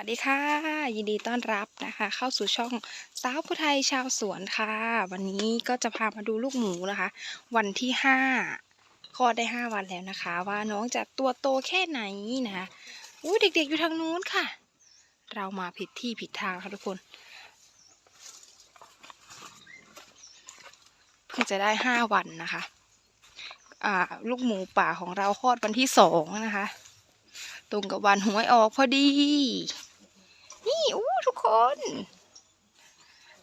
วัสดีค่ะ ยินดีต้อนรับนะคะ เข้าสู่ช่องสาวผู้ไทยชาวสวนค่ะ วันนี้ก็จะพามาดูลูกหมูนะคะ วันที่ห้าคลอดได้ห้าวันแล้วนะคะ ว่าน้องจะตัวโตแค่ไหนนะคะอู้เด็กๆอยู่ทางนู้นค่ะ เรามาผิดที่ผิดทางค่ะทุกคนเพิ่งจะได้ห้าวันนะคะอ่าลูกหมูป่าของเราคลอดวันที่สองนะคะตรงกับวันหวยออกพอดี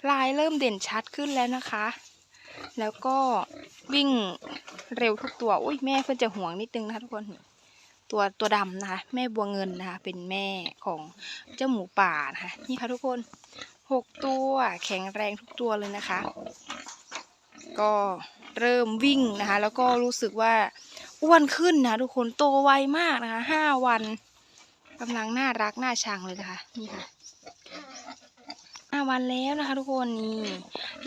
ลายเริ่มเด่นชัดขึ้นแล้วนะคะ แล้วก็วิ่งเร็วทุกตัว อุ้ยแม่เพื่อนจะห่วงนิดนึงนะคะทุกคน ตัวตัวดำนะคะแม่บัวเงินนะคะเป็นแม่ของเจ้าหมูป่านะคะนี่ค่ะทุกคนหกตัวแข็งแรงทุกตัวเลยนะคะ ก็เริ่มวิ่งนะคะ แล้วก็รู้สึกว่าอ้วนขึ้นนะทุกคนโตไวมากนะคะห้าวันกำลังน่ารักน่าชังเลยนะคะนี่ค่ะ ห้าวันแล้วนะคะทุกคนนี่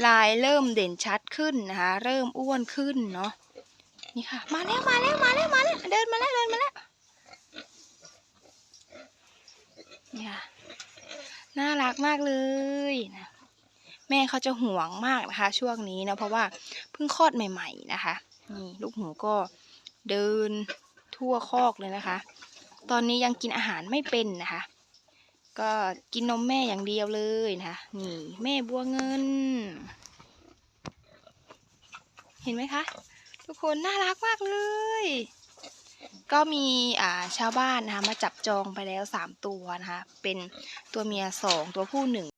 ลายเริ่มเด่นชัดขึ้นนะคะ เริ่มอ้วนขึ้นเนาะนี่ค่ะ มาแล้วมาแล้วมาแล้วมาแล้วเดินมาแล้วเดินมาแล้วนี่ค่ะน่ารักมากเลยนะแม่เขาจะห่วงมากนะคะ ช่วงนี้นะเพราะว่าเพิ่งคลอดใหม่ ๆนะคะ นี่ลูกหมูก็เดินทั่วคอกเลยนะคะ ตอนนี้ยังกินอาหารไม่เป็นนะคะ ก็กินนมแม่อย่างเดียวเลยนะคะนี่แม่บัวเงิน เห็นไหมคะ ทุกคนน่ารักมากเลย ก็มีอ่าชาวบ้านนะคะมาจับจองไปแล้วสามตัวนะคะ เป็นตัวเมียสองตัวผู้หนึ่ง